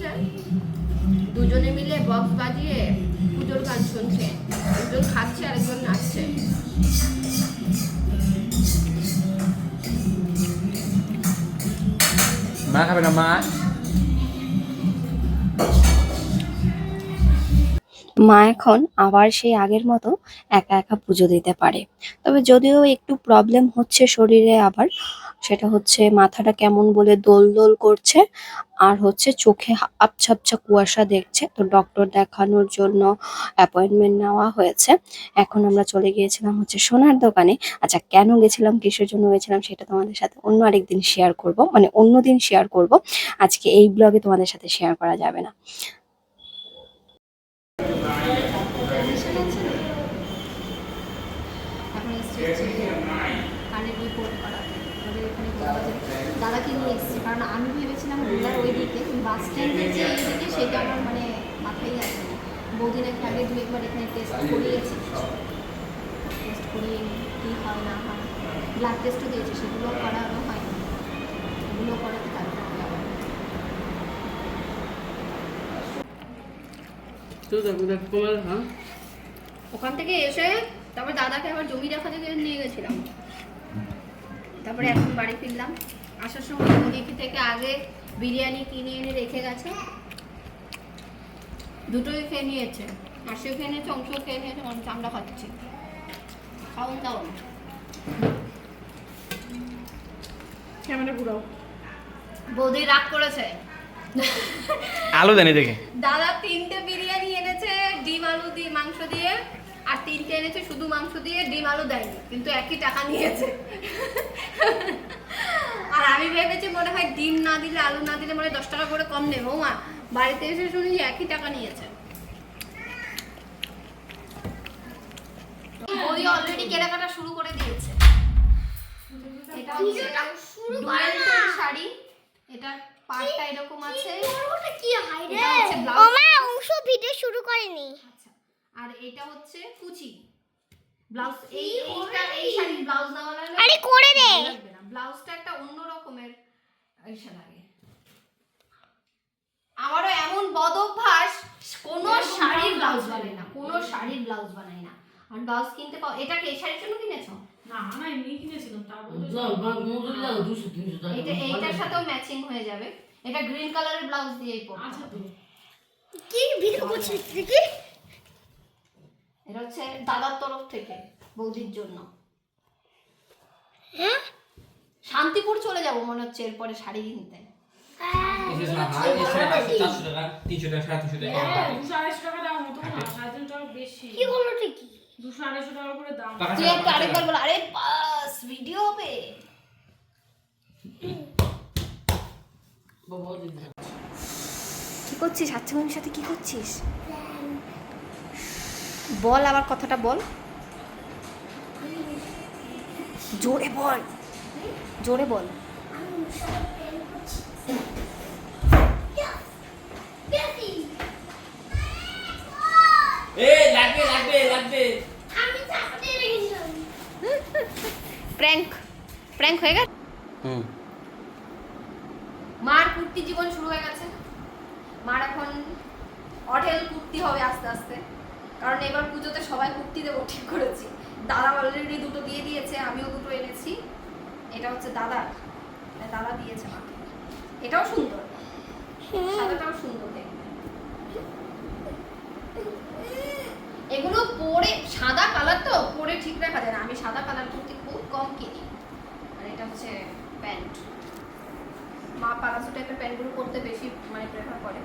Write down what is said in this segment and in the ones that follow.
হচ্ছে দুজনে মিলে বক্স বাজিয়ে পুজোর গান শুনছে। একজন খাচ্ছে আর একজন নাচছে। মা খাবে না মা? মা এখন আবার সেই আগের মতো একা একা পুজো দিতে পারে। তবে যদিও একটু প্রবলেম হচ্ছে শরীরে আবার সেটা হচ্ছে মাথাটা কেমন বলে দোল দোল করছে আর হচ্ছে চোখে আবছা আবছা কুয়াশা দেখছে। তো ডক্টর দেখানোর জন্য অ্যাপয়েন্টমেন্ট নেওয়া হয়েছে। এখন আমরা চলে গিয়েছিলাম হচ্ছে সোনার দোকানে। আচ্ছা কেন গেছিলাম, কিসের জন্য গেছিলাম সেটা তোমাদের সাথে অন্য আরেকদিন শেয়ার করব। মানে অন্য দিন শেয়ার করব। আজকে এই ব্লগে তোমাদের সাথে শেয়ার করা যাবে না এখন এসছে হচ্ছে কানের রিপোর্ট করাতে ওদের এখানে বলল যে দাদাকে নিয়ে এসছে কারণ আমি ভেবেছিলাম রোলার ওই দিকে বাস স্ট্যান্ডের যে এইদিকে সেটা আমার মানে মাথায় আসে না। বৌদি নাকি আগে দু একবার এখানে টেস্ট করিয়েছি। টেস্ট করিয়ে কী হয় না হয় ব্লাড টেস্টও দিয়েছে সেগুলোও করানো হয় এগুলো করাতে তারপরে হ্যাঁ? ওখান থেকে এসে তারপর দাদাকে আবার জমি দেখা থেকে নিয়ে গেছিলাম। তারপরে এখন বাড়ি ফিরলাম। আসার সময় মুদিকি থেকে আগে বিরিয়ানি কিনে এনে রেখে গেছে। দুটোই খেয়ে নিয়েছে। হাসিও খেয়ে নিয়েছে অংশও খেয়ে নিয়েছে অনেক আমরা খাচ্ছি। খাওন দাওন ক্যামেরা ঘুরাও। বৌদি রাগ করেছে। আলু দেনি দেখে। দাদা তিনটে বিরিয়ানি এনেছে ডিম আলু দিয়ে মাংস দিয়ে। আর তিনটে এনেছে শুধু মাংস দিয়ে ডিম আলু দেয়নি কিন্তু একই টাকা নিয়েছে। আর আমি ভেবেছি মনে হয় ডিম না দিলে আলু না দিলে মনে হয় দশ টাকা করে কম নেব। মা বাড়িতে এসে শুনি একই টাকা নিয়েছে। ওই অলরেডি কেনাকাটা শুরু করে দিয়েছে। এটা হচ্ছে শাড়ি। এটা পাটটা এরকম আছে। ওটা কি রে? ও মা অংশ ভিডিও শুরু করেনি। আচ্ছা আর এটা হচ্ছে কুচি। ব্লাউজ এই এইটা এই শাড়ির ব্লাউজ না। বানালে আরে করে দে। ভালো লাগবে না। ব্লাউজটা একটা অন্য রকমের এসে লাগে। আমারও এমন বদ অভ্যাস কোনো শাড়ির ব্লাউজ বানাই না। কোনো শাড়ির ব্লাউজ বানাই না। আর ব্লাউজ কিনতে পাও এটাকে এই শাড়ির জন্য কিনেছো? না না এমনি কিনেছিলাম তারপর এটা এইটার সাথেও ম্যাচিং হয়ে যাবে। এটা গ্রিন কালারের ব্লাউজ দিয়েই পরো আচ্ছা কি ভিডিও করছিস দেখি এটা হচ্ছে দাদার তরফ থেকে বৌদির জন্য। হ্যাঁ? শান্তিপুর চলে যাব মনে হচ্ছে এরপরে শাড়ি কিনতে। আরে বাস ভিডিও হবে। কি করছিস? আচ্ছা সাথে কি করছিস? বল আবার কথাটা বল। জোরে বল। জোরে বল। লাগবে লাগবে লাগবে। আমি চাপতে রেখেছিলাম প্র্যাঙ্ক প্র্যাঙ্ক হয়ে গেছে হুম। মার কুর্তি জীবন শুরু হয়ে গেছে। মার এখন অঢেল কুর্তি হবে আস্তে আস্তে। কারণ এবার পুজোতে সবাই কুর্তি দেবো, ঠিক করেছি। দাদা অলরেডি দুটো দিয়ে দিয়েছে, আমিও দুটো এনেছি। এটা হচ্ছে দাদার মানে দাদা দিয়েছে মাকে এটাও সুন্দর। সাদাটাও সুন্দর এগুলো পরে, সাদা কালার তো, পরে ঠিক রাখা যায় না। আমি সাদা কালার কুর্তি খুব কম কিনি। আর এটা হচ্ছে প্যান্ট। মা পালাসো টাইপের প্যান্টগুলো পরতে বেশি মানে প্রেফার করে।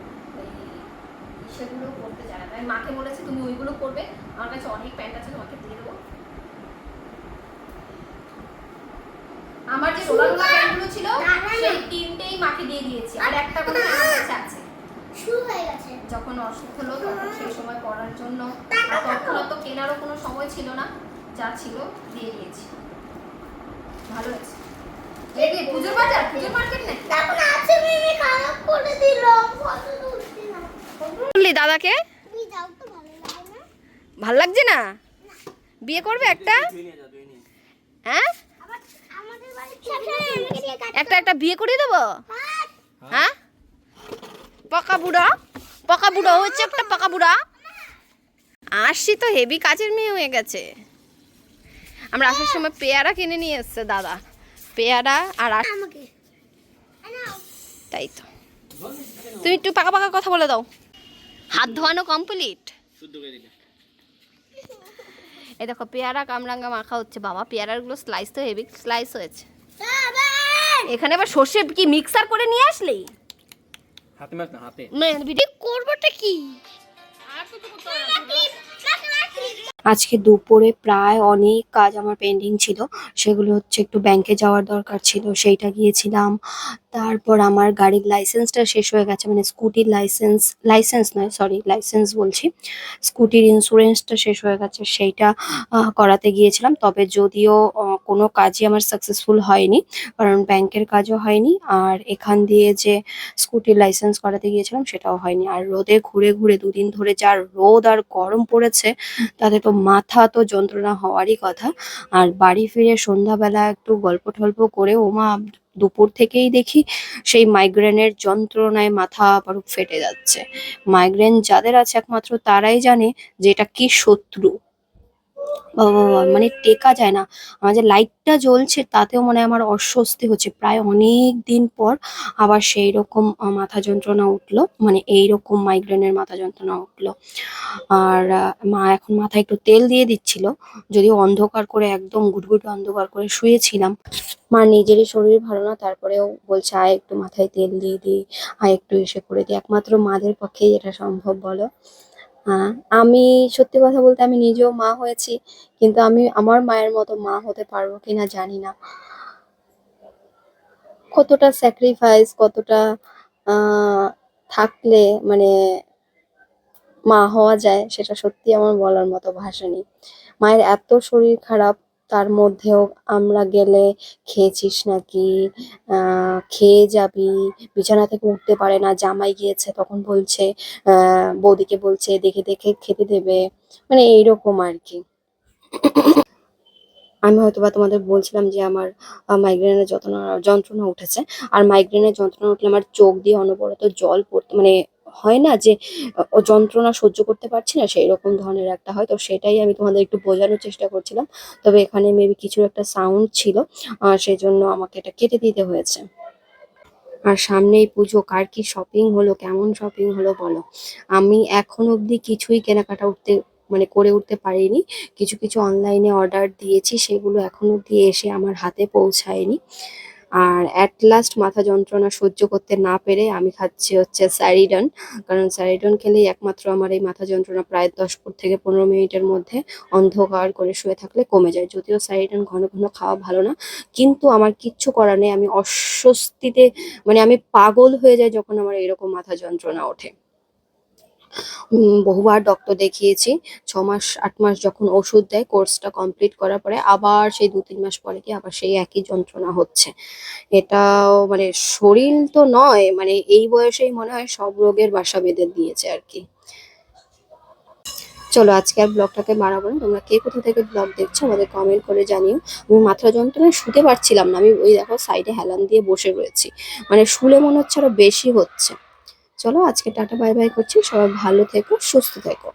সেগুলো করতে চায় না। আমি মাকে বলেছি তুমি ওইগুলো করবে আমার কাছে অনেক প্যান্ট আছে তোমাকে দিয়ে দেবো। আমার যে রোলার প্যান্টগুলো ছিল সেই তিনটেই মাকে দিয়ে দিয়েছি। আর একটা কোনো আছে। শুরু হয়ে গেছে। যখন অসুখ হলো তখন সেই সময় পড়ার জন্য তখন তো কেনারও কোনো সময় ছিল না যা ছিল দিয়ে দিয়েছি। ভালো আছে এই যে পুজোর বাজার? পুজোর মার্কেট নাকি? তখন আছে মিমি খারাপ করে দিল না বললি দাদাকে? ভালো লাগছে না? বিয়ে করবে একটা? হ্যাঁ? একটা একটা বিয়ে করিয়ে দেবো? হ্যাঁ? পকা বুড়া পকা বুড়া হচ্ছে একটা পকা বুড়া। আসছি তো হেভি কাজের মেয়ে হয়ে গেছে। আমরা আসার সময় পেয়ারা কিনে নিয়ে এসছে দাদা। পেয়ারা আর তাই তো। তুমি একটু পাকা পাকা কথা বলে দাও। হাত ধোয়ানো কমপ্লিট? এ এই দেখো পেয়ারা কামরাঙ্গা মাখা হচ্ছে বাবা। পেয়ারাগুলো স্লাইস তো হেভি স্লাইস হয়েছে। এখানে আবার সর্ষে কি মিক্সার করে নিয়ে আসলি? হাতে মাছ না হাতে। ভিডিও করবোটা কি? আজকে দুপুরে প্রায় অনেক কাজ আমার পেন্ডিং ছিল। সেগুলো হচ্ছে একটু ব্যাংকে যাওয়ার দরকার ছিল, সেইটা গিয়েছিলাম। তারপর আমার গাড়ির লাইসেন্সটা শেষ হয়ে গেছে মানে স্কুটির লাইসেন্স লাইসেন্স নয় সরি লাইসেন্স বলছি। স্কুটির ইন্স্যুরেন্সটা শেষ হয়ে গেছে, সেইটা করাতে গিয়েছিলাম। তবে যদিও কোনো কাজই আমার সাকসেসফুল হয়নি, কারণ ব্যাংকের কাজও হয়নি। আর এখান দিয়ে যে স্কুটির লাইসেন্স করাতে গিয়েছিলাম, সেটাও হয়নি। আর রোদে ঘুরে ঘুরে দুদিন ধরে যা রোদ আর গরম পড়েছে, তাতে তো মাথা তো যন্ত্রণা হওয়ারই কথা। আর বাড়ি ফিরে সন্ধ্যাবেলা একটু গল্প টল্প করে ওমা দুপুর থেকেই দেখি সেই মাইগ্রেনের যন্ত্রণায় মাথা আবার ফেটে যাচ্ছে। মাইগ্রেন যাদের আছে একমাত্র তারাই জানে যে এটা কি শত্রু। মানে টেকা যায় না। আমার যে লাইটটা জ্বলছে তাতেও মনে আমার অস্বস্তি হচ্ছে। প্রায় অনেক দিন পর আবার সেই রকম মাথা যন্ত্রণা উঠল। মানে এই রকম মাইগ্রেনের মাথা যন্ত্রণা উঠল। আর মা এখন মাথায় একটু তেল দিয়ে দিচ্ছিল। যদিও অন্ধকার করে একদম গুটগুট অন্ধকার করে শুয়েছিলাম। মা নিজেরই শরীর ভালো না, তারপরেও বলছে, আয় একটু মাথায় তেল দিয়ে দিই, আয় একটু এসে করে দিই। একমাত্র মাদের পক্ষেই এটা সম্ভব বলো। আমি সত্যি কথা বলতে আমি নিজেও মা হয়েছি, কিন্তু আমি আমার মায়ের মতো মা হতে পারব কিনা জানি না। কতটা স্যাক্রিফাইস কতটা থাকলে মানে মা হওয়া যায়, সেটা সত্যি আমার বলার মতো ভাষা নেই। মায়ের এত শরীর খারাপ তার মধ্যেও আমরা গেলে খেয়েছিস নাকি? খেয়ে যাবি। বিছানা থেকে উঠতে পারে না, জামাই গিয়েছে, তখন বলছে বৌদিকে বলছে, দেখে দেখে খেতে দেবে। মানে এইরকম আর কি আমি হয়তো বা তোমাদের বলছিলাম যে আমার মাইগ্রেনের যন্ত্রণা যন্ত্রণা উঠেছে। আর মাইগ্রেনের যন্ত্রণা উঠলে আমার চোখ দিয়ে অনবরত জল পড়তে মানে হয় না যে যন্ত্রণা সহ্য করতে পারছি না সেই রকম ধরনের একটা হয়। তো সেটাই আমি তোমাদের একটু বোঝানোর চেষ্টা করছিলাম। তবে এখানে মেবি কিছু একটা সাউন্ড ছিল সেই জন্য আমাকে এটা কেটে দিতে হয়েছে। আর সামনেই পুজো, কার কি শপিং হলো, কেমন শপিং হলো বলো? আমি এখন অবধি কিছুই কেনাকাটা উঠতে মানে করে উঠতে পারিনি। কিছু কিছু অনলাইনে অর্ডার দিয়েছি, সেগুলো এখনও অবধি এসে আমার হাতে পৌঁছায়নি। আর অ্যাট লাস্ট মাথা যন্ত্রণা সহ্য করতে না পেরে আমি খাচ্ছি হচ্ছে স্যারিডন কারণ স্যারিডন খেলেই একমাত্র আমার এই মাথা যন্ত্রণা প্রায় দশ থেকে পনেরো মিনিটের মধ্যে অন্ধকার করে শুয়ে থাকলে কমে যায়। যদিও স্যারিডন ঘন ঘন খাওয়া ভালো না, কিন্তু আমার কিচ্ছু করার নেই। আমি অস্বস্তিতে মানে আমি পাগল হয়ে যাই যখন আমার এরকম মাথা যন্ত্রণা ওঠে। বহুবার ডক্টর দেখিয়েছি। ছ মাস, আট মাস যখন ওষুধ দেয় কোর্সটা কমপ্লিট করার পরে আবার সেই দু, তিন মাস পরে কি আবার সেই একই যন্ত্রণা হচ্ছে। এটাও মানে শরীর তো নয় মানে এই বয়সেই মনে হয় সব রোগের বাসা বেঁধে দিয়েছে আর কি। চলো, আজকে আর ব্লগটাকে বাড়াবো না। তোমরা কে কোথা থেকে ব্লগ দেখছ আমাদের কমেন্ট করে জানিও। আমি মাথা যন্ত্রণায় শুতে পারছিলাম না। আমি ওই দেখো সাইডে হেলান দিয়ে বসে রয়েছি। মানে শুলে মনে হচ্ছে আরও বেশি হচ্ছে। চলো আজকে টাটা বাই বাই করছি। সবাই ভালো থেকো সুস্থ থেকো।